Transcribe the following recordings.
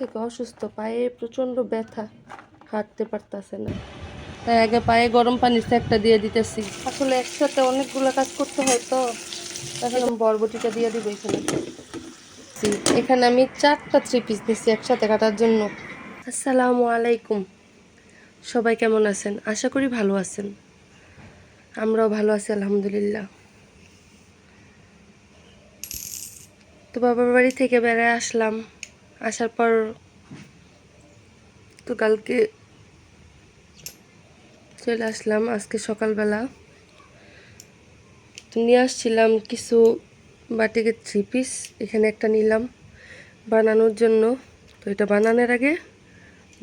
থেকে অসুস্থ, পায়ে প্রচণ্ড ব্যথা, হাঁটতে পারতাছে না। তাই আগে পায়ে গরম পানির একটা দিয়ে দিতেছি। আসলে একসাথে অনেকগুলো কাজ করতে হয় তো, এখন বরবটিটা দিয়ে দিব এখানে। এখানে আমি চারটা থ্রি পিস নিচ্ছি একসাথে কাটার জন্য। আসসালামু আলাইকুম। সবাই কেমন আছেন? আশা করি ভালো আছেন। আমরাও ভালো আছি, আলহামদুলিল্লাহ। তো বাবার বাড়ি থেকে বেড়ায় আসলাম। আসার পর তো কালকে চলে আসলাম, আজকে সকালবেলা। নিয়ে আসছিলাম কিছু বাটিকের থ্রি পিস এখানে একটা নিলাম বানানোর জন্য। তো এটা বানানোর আগে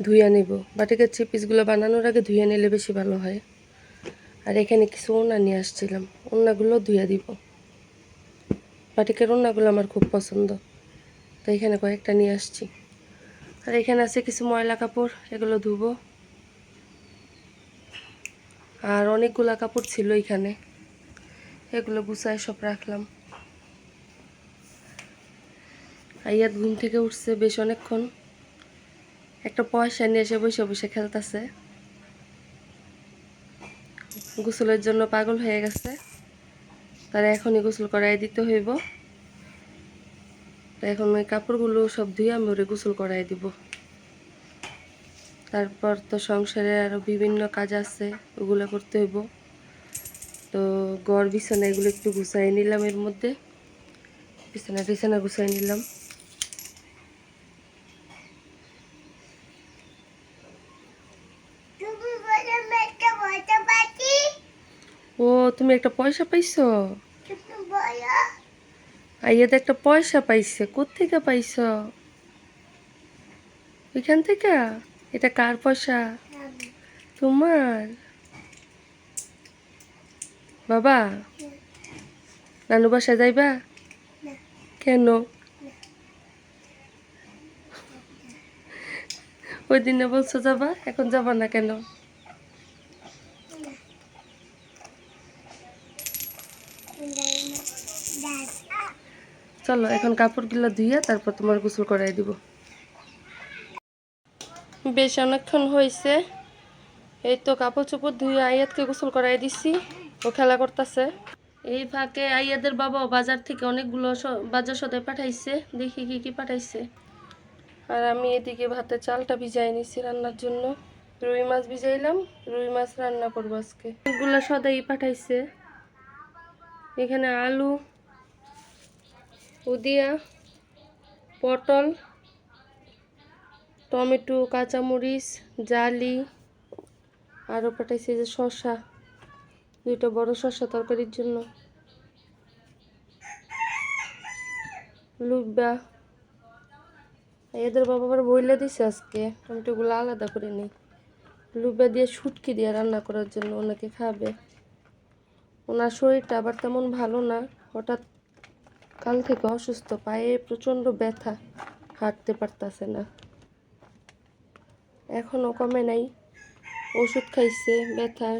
ধুইয়া নেব। বাটিকের থ্রি পিসগুলো বানানোর আগে ধুয়ে নিলে বেশি ভালো হয়। আর এখানে কিছু ওনা নিয়ে আসছিলাম ওনাগুলো ধুইয়া দিব। বাটিকের ওনাগুলো আমার খুব পছন্দ। তো এখানে কয়েকটা নিয়ে আসছি। আর এখানে আছে কিছু ময়লা কাপড়, এগুলো ধুবো। আর অনেকগুলা কাপড় ছিল এখানে। এগুলো গুছায় সব রাখলাম। আইয়াত ঘুম থেকে উঠছে বেশ অনেকক্ষণ। একটা পয়সা নিয়ে এসে বসে বসে খেলতেছে। গোসলের জন্য পাগল হয়ে গেছে। তারা এখনই গোসল করাই দিতে হইব। এখন ওই কাপড়গুলো সব ধুয়ে আমি ওরে গোসল করাই দিব। তারপর তো সংসারে আরও বিভিন্ন কাজ আছে ওগুলো করতে হইব। তো গড় বিছানা এগুলো একটু গুছাই নিলাম এর মধ্যে। বিছানা টিছানা গুছাই নিলাম। ও তুমি একটা পয়সা পাইছো? তুমি বলো আইয়াতে একটা পয়সা পাইছে, কোত্থেকে পাইছ? ওইখান থেকে? এটা কার পয়সা? তোমার? বাবা? নানু বাসায় যাইবা? কেন? ওই দিনে বলছো যাবা, এখন যাবা না কেন? চলো, এখন কাপড়গুলো ধুইয়া তারপর তোমার গোসল করাই দিব। বেশ অনেকক্ষণ হয়েছে। এই তো কাপড় চোপড় ধুয়ে আয়াতকে গোসল করাই দিছি। ও খেলা করতেছে। এই ফাঁকে আইয়াদের বাবা বাজার থেকে অনেকগুলো বাজার সদাই পাঠাইছে। দেখি কি কি পাঠাইছে। আর আমি এদিকে ভাতের চালটা ভিজাই নিছি রান্নার জন্য। রুই মাছ ভিজাইলাম, রুই মাছ রান্না করব আজকে। অনেকগুলো সদাই পাঠাইছে। এখানে আলু উদিয়া পটল, টমেটো, কাঁচামরিচ, জালি, আরও পাঠাইছে যে শসা, দুইটা বড় শসা তরকারির জন্য। লুব্বা এদের বাবা আবার বইলে দিছে আজকে টমেটোগুলো আলাদা করে নেই। লুব্বা দিয়ে শুটকি দিয়ে রান্না করার জন্য ওনাকে খাবে। ওনার শরীরটা আবার তেমন ভালো না, হঠাৎ কাল থেকে অসুস্থ, পায়ে প্রচণ্ড ব্যথা, হাঁটতে পারতাছে না। এখনও কমে নাই। ওষুধ খাইছে, ব্যথার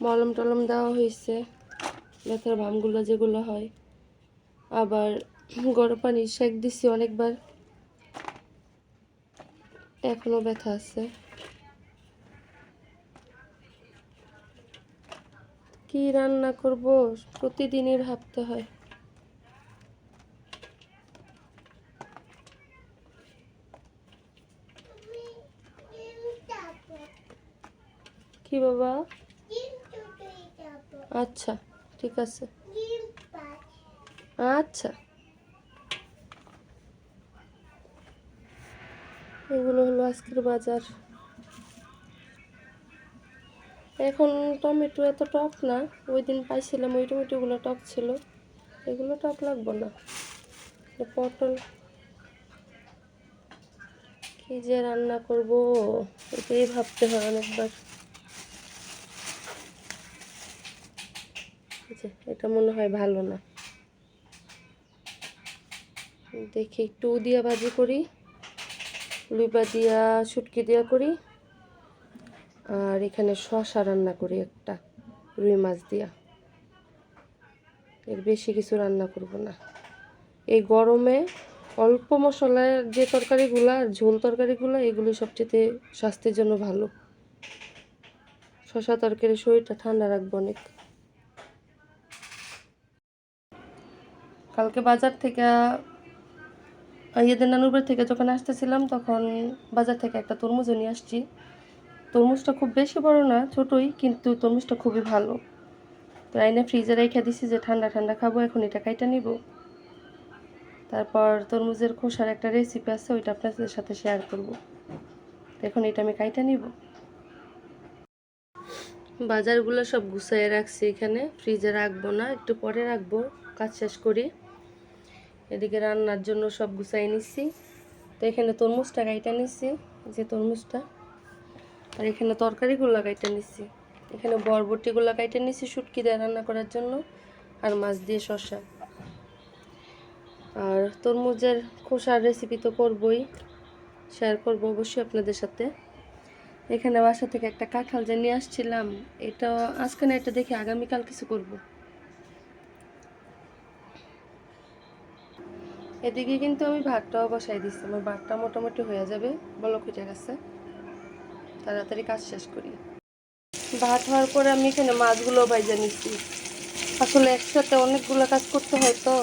মলম টলম দেওয়া হয়েছে ব্যথার ভামগুলো যেগুলো হয়। আবার গরম পানি সেক দিছি অনেকবার। এখনও ব্যথা আছে। কি রান্না করব? প্রতিদিনই ভাবতে হয়। কি বাবা? আচ্ছা ঠিক আছে। আচ্ছা। এগুলো হলো আজকের বাজার। এখন টমেটো এত টক না ওই দিন পাইছিলাম ওই টমেটোগুলো টক ছিল। এগুলো টক লাগবো না। পটল। কি যে রান্না করব এটাই ভাবতে হয় অনেকবার। যে, এটা মনে হয় ভালো না। দেখি একটু দিয়া ভাজি করি। লুইবা দিয়া শুটকি দিয়া করি। আর এখানে শশা রান্না করি একটা রুই মাছ দিয়া। এর বেশি কিছু রান্না করব না। এই গরমে অল্প মশলার যে তরকারিগুলো ঝোল তরকারিগুলো এগুলো সবচেয়ে স্বাস্থ্যের জন্য ভালো। শশা তরকারি শরীরটা ঠান্ডা রাখবে অনেক। কালকে বাজার থেকে ইয়েদের নানুর বাড়ি থেকে যখন আসতেছিলাম, তখন বাজার থেকে একটা তরমুজও নিয়ে আসছি। তরমুজটা খুব বেশি বড় না, ছোটই, কিন্তু তরমুজটা খুবই ভালো। তো আইনে ফ্রিজে রেখে দিছি যে ঠান্ডা ঠান্ডা খাব, এখন এটা কাইটা নিব। তারপর তরমুজের খোসার একটা রেসিপি আছে, ওইটা আপনাদের সাথে শেয়ার করব। এখন এটা আমি কাইটা নিব। বাজারগুলো সব গুছাইয়ে রাখছি এখানে। ফ্রিজে রাখব না, একটু পরে রাখব, কাজ শেষ করি। এদিকে রান্নার জন্য সব গুছাই নিচ্ছি তো এখানে তরমুজটা গাইটা নিচ্ছি যে তরমুজটা। আর এখানে তরকারিগুলো গাইটা নিচ্ছি এখানে বরবটিগুলো গাইটা নিচ্ছি শুটকি দিয়ে রান্না করার জন্য, আর মাছ দিয়ে শসা। আর তরমুজের খোসার রেসিপি তো করবই শেয়ার করব অবশ্যই আপনাদের সাথে। এখানে বাসা থেকে একটা কাঁঠাল যে নিয়ে আসছিলাম, এটা আজকে না, এটা দেখি আগামীকাল কিছু করব। এদিকে কিন্তু আমি ভাতটাও বসাই দিচ্ছি আমার ভাতটা মোটামুটি হয়ে যাবে, বলক হয়ে গেছে। তাড়াতাড়ি কাজ শেষ করি। ভাত হওয়ার পরে আমি এখানে মাছগুলো ভাইজা নিচ্ছি আসলে একসাথে অনেকগুলো কাজ করতে হয় তো,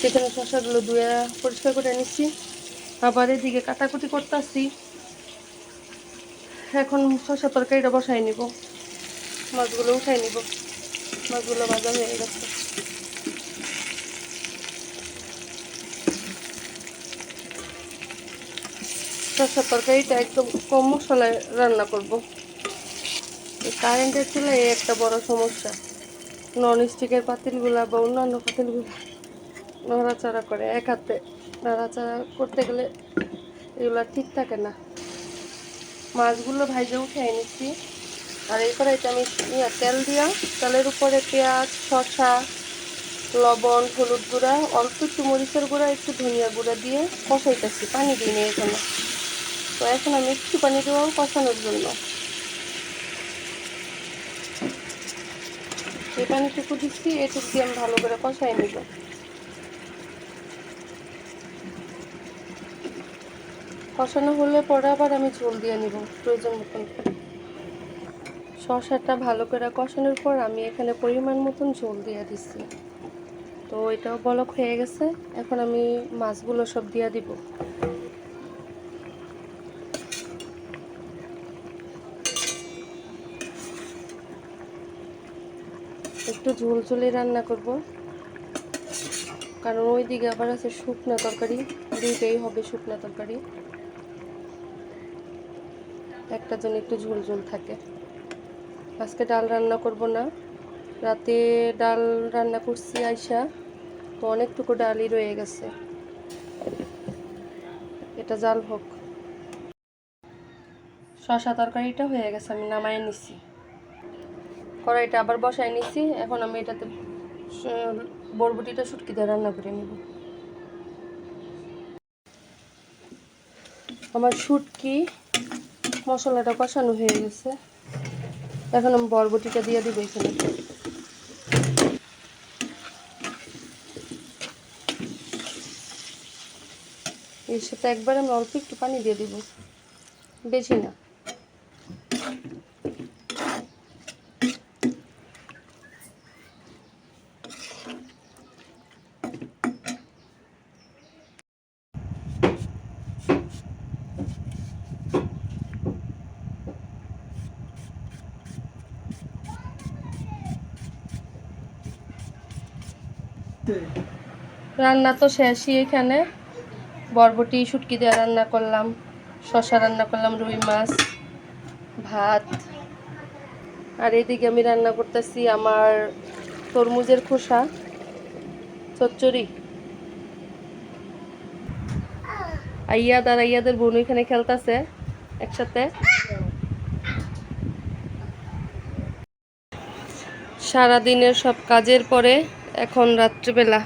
সেখানে শসাগুলো ধুয়ে পরিষ্কার করে নিচ্ছি আবার এদিকে কাটাকুটি করতে করতেছি। এখন শসা তরকারিটা বসাই নিব। মাছগুলো উঠাই নিব। মাছগুলো ভাজা হয়ে গেছে। শসা তরকারিটা একদম কম মশলায় রান্না করব কারেন্টের চুলে এই একটা বড় সমস্যা। নন স্টিকের পাতিলগুলা বা অন্যান্য পাতিলগুলা নড়াচড়া করে। এক হাতে নাড়াচাড়া করতে গেলে এগুলো ঠিক থাকে না। মাছগুলো ভাইজে উঠে এনেছি আর এই কড়াইতে আমি তেল দিয়া তেলের উপরে পেঁয়াজ, শসা, লবণ, হলুদ গুঁড়া, অল্প একটু মরিচের গুঁড়া, একটু ধনিয়া গুঁড়া দিয়ে কষাইতেছি। পানি দিই নি এখানে। তো এখন আমি একটু পানি দেবো কষানোর জন্য। এই পানিটুকু দিচ্ছি, এটুকু দিয়ে আমি ভালো করে কষাই নিব। কষানো হলে পরে আবার আমি ঝোল দিয়ে নিব, প্রয়োজন মতন শসাটা ভালো করে কষানোর পর আমি এখানে পরিমাণ মতন ঝোল দিয়ে দিচ্ছি। তো এটাও বলক হয়ে গেছে, এখন আমি মাছগুলো সব দিয়ে দিব। একটু ঝোল ঝোলে রান্না করব। কারণ ওই দিকে আবার আছে শুকনা তরকারি, দুইটাই হবে শুকনা তরকারি। একটা জন্য একটু ঝোল ঝোল থাকে। আজকে ডাল রান্না করব না। রাতে ডাল রান্না করছি আইসা তো অনেকটুকু ডালই রয়ে গেছে। এটা জাল হোক। শশা তরকারিটা হয়ে গেছে, আমি নামাই নিছি। কড়াইটা আবার বসাই নিছি। এখন আমি এটাতে বরবটিটা শুটকি দিয়ে রান্না করে নিব। আমার শুটকি, মশলাটা কষানো হয়ে গেছে। এখন আমি বরবটিটা দিয়ে দিব এখানে। এর সাথে একবার আমি অল্প একটু পানি দিয়ে দিব। বেশি না। রান্না তো শেষই এখানে। বরবটি, শুটকি দিয়ে রান্না করলাম শশা রান্না করলাম, রুই মাছ, ভাত। আর এদিকে আমি রান্না করতেছি আমার তরমুজের খোসা, চচ্চড়ি। আইয়াদ আর আইয়াদের বোন এখানে খেলতেছে একসাথে। সারাদিনের সব কাজের পরে এখন রাত্রিবেলা।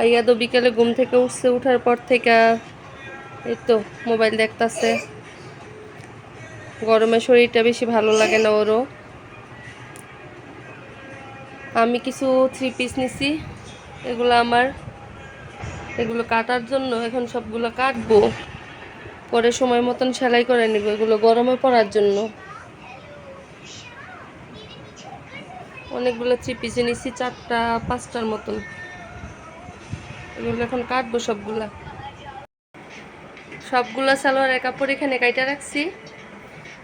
আইয়াদও বিকেলে ঘুম থেকে উঠছে, উঠার পর থেকে এই তো মোবাইল দেখতাছে। গরমে শরীরটা বেশি ভালো লাগে না ওরও। আমি কিছু থ্রি পিস নিছি, এগুলো আমার। এগুলো কাটার জন্য এখন সবগুলো কাটবো। পরে সময় মতন সেলাই করে নিব, এগুলো গরমে পড়ার জন্য। অনেকগুলো চিপিসে নিছি, চারটা, পাঁচটার মতন। এগুলো এখন কাটবো সবগুলা। সবগুলা সালোয়ারের কাপড় এখানে কাইটা রাখছি।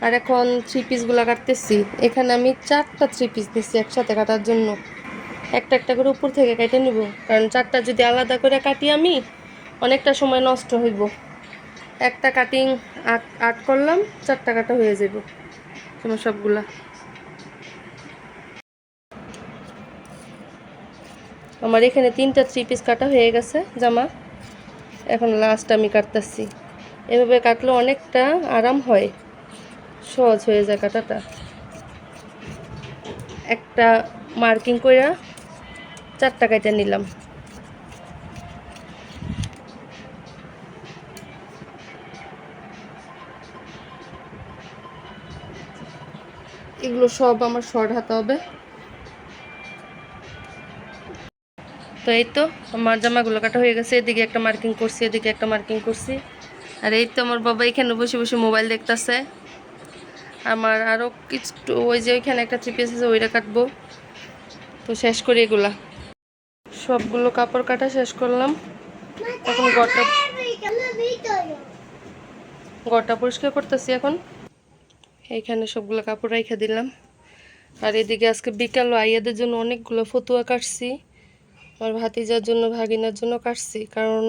আর এখন থ্রি পিসগুলো কাটতেছি। এখানে আমি চারটা থ্রি পিস নিচ্ছি একসাথে কাটার জন্য। একটা একটা করে উপর থেকে কেটে নিব। কারণ চারটা যদি আলাদা করে কাটি আমি, অনেকটা সময় নষ্ট হইব। একটা কাটিং আট আট করলাম, চারটা কাটা হয়ে যাব সবগুলা। আমার এখানে তিনটা থ্রি পিস কাটা হয়ে গেছে, জামা। এখন লাস্ট আমি কাটতেছি। এভাবে কাটলে অনেকটা আরাম হয়। সহজ হয়ে যায় কাটাটা। একটা মার্কিং কইরা চারটা কাইটা নিলাম। এগুলো সব আমার শর্ট হাতে হবে। তো এই তো, আমার জামাগুলো কাটা হয়ে গেছে, এদিকে একটা মার্কিং করছি, এদিকে একটা মার্কিং করছি। আর এই তো আমার বাবা এখানে বসে বসে মোবাইল দেখতাছে। আমার আরও কিছু, ওই যে ওইখানে একটা পিস আছে, ওইটা কাটবো। তো শেষ করি এগুলা। সবগুলো কাপড় কাটা শেষ করলাম। এখন গড়টা গড়টা পরিষ্কার করতেছি এখন। এইখানে সবগুলো কাপড় রেখে দিলাম। আর এদিকে আজকে বিকাল আইয়াদের জন্য অনেকগুলো ফতুয়া কাটছি। আমার ভাতিজার জন্য, ভাগিনার জন্য কাটছি। কারণ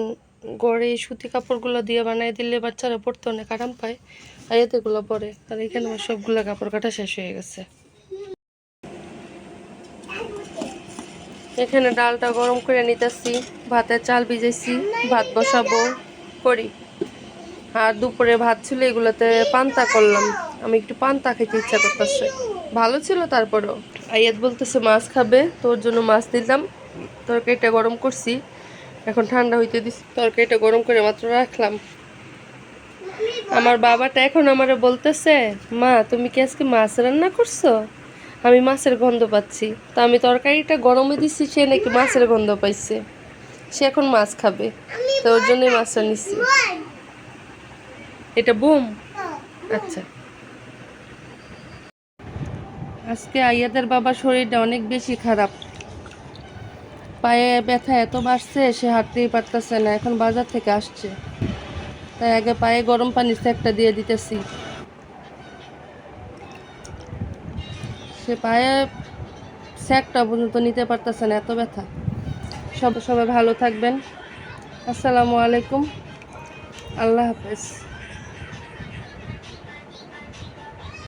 গড়ে এই সুতি কাপড়গুলো দিয়ে বানাই দিলে বাচ্চারা পড়তে অনেক আরাম পায়। আর এতেগুলো পরে। আর এখানে আমার সবগুলো কাপড় কাটা শেষ হয়ে গেছে। এখানে ডালটা গরম করে নিতেছি। ভাতের চাল ভিজেছি ভাত বসাবো, করি। আর দুপুরে ভাত ছিল, এগুলোতে পান্তা করলাম। আমি একটু পান্তা খেতে ইচ্ছা করতেছে। ভালো ছিল তারপরেও। আয়াত বলতেছে, মাছ খাবে, তোর জন্য মাছ দিলাম। তরকারিটা গরম করছি। এখন ঠান্ডা হইতে দিস তরকারিটা গরম করে মাত্র রাখলাম। আমার বাবাটা এখন আমারে বলতেছে, মা, তুমি কি আজকে মাছ রান্না করছ? আমি মাছের গন্ধ পাচ্ছি। তো আমি তরকারিটা গরমে দিচ্ছি সে নাকি মাছের গন্ধ পাইছে। সে এখন মাছ খাবে। তো ওর জন্যই মাছটা নিচ্ছি এটা বুম? আচ্ছা। আজকে আইয়াদের বাবার শরীরটা অনেক বেশি খারাপ। পায়ে ব্যথা এত বাড়ছে, সে হাঁটতেই পারতেছে না, এখন বাজার থেকে আসছে। তাই আগে পায়ে গরম পানির একটা দিয়ে দিতেছি। সে পায়ে স্যাকটা পর্যন্ত নিতে পারতেছে না, এত ব্যথা। সব সবাই ভালো থাকবেন। আসসালামু আলাইকুম। আল্লাহ হাফেজ।